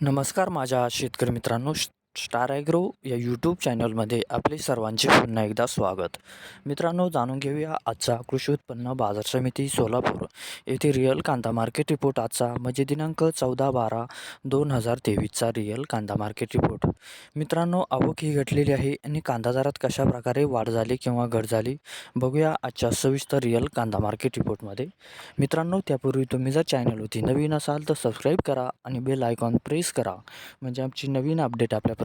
नमस्कार माझ्या शेतकरी मित्रांनो. श- स्टार ॲग्रो या यूट्यूब चॅनलमध्ये आपले सर्वांचे पुन्हा एकदा स्वागत. मित्रांनो जाणून घेऊया आजचा कृषी उत्पन्न बाजार समिती सोलापूर. येथे रिअल कांदा मार्केट रिपोर्ट आजचा म्हणजे दिनांक चौदा बारा दोन हजार तेवीसचा रिअल कांदा मार्केट रिपोर्ट मित्रांनो आवक ही घटलेली आहे आणि कांदा दरात कशा प्रकारे वाढ झाली किंवा घट झाली बघूया आजच्या सविस्तर रिअल कांदा मार्केट रिपोर्टमध्ये मित्रांनो त्यापूर्वी तुम्ही जर चॅनलवरती नवीन असाल तर सबस्क्राईब करा आणि बेल आयकॉन प्रेस करा. म्हणजे आमची नवीन अपडेट आपल्यापर्यंत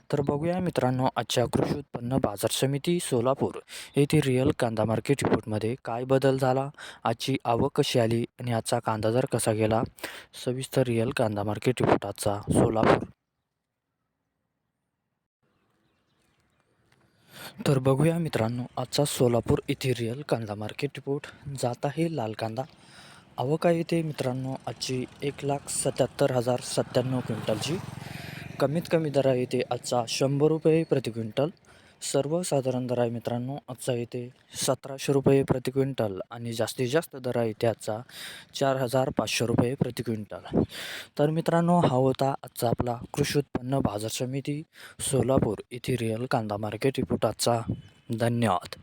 तर बघूया मित्रांनो आजच्या कृषी उत्पन्न बाजार समिती सोलापूर येथे रिअल कांदा मार्केट रिपोर्टमध्ये काय बदल झाला आजची आवक कशी आली आणि आजचा कांदा दर कसा गेला? सविस्तर रिअल कांदा मार्केट रिपोर्ट आजचा सोलापूर. तर बघूया मित्रांनो आजचा सोलापूर येथे रिअल कांदा मार्केट रिपोर्ट जात आहे लाल कांदा. आवक आहे ते मित्रांनो आजची एक लाख सत्याहत्तर हजार सत्त्याण्णव क्विंटलची. कमीत कमी दर आहे ते आजचा शंभर रुपये प्रति क्विंटल. सर्वसाधारण दर आहे मित्रांनो आजचा येते सतराशे रुपये प्रति क्विंटल आणि जास्तीत जास्त दर आहे ते आजचा चार हजार पाचशे रुपये प्रति क्विंटल. तर मित्रांनो हा होता आजचा आपला कृषी उत्पन्न बाजार समिती सोलापूर येथे रिअल कांदा मार्केट रिपोर्ट आजचा. धन्यवाद.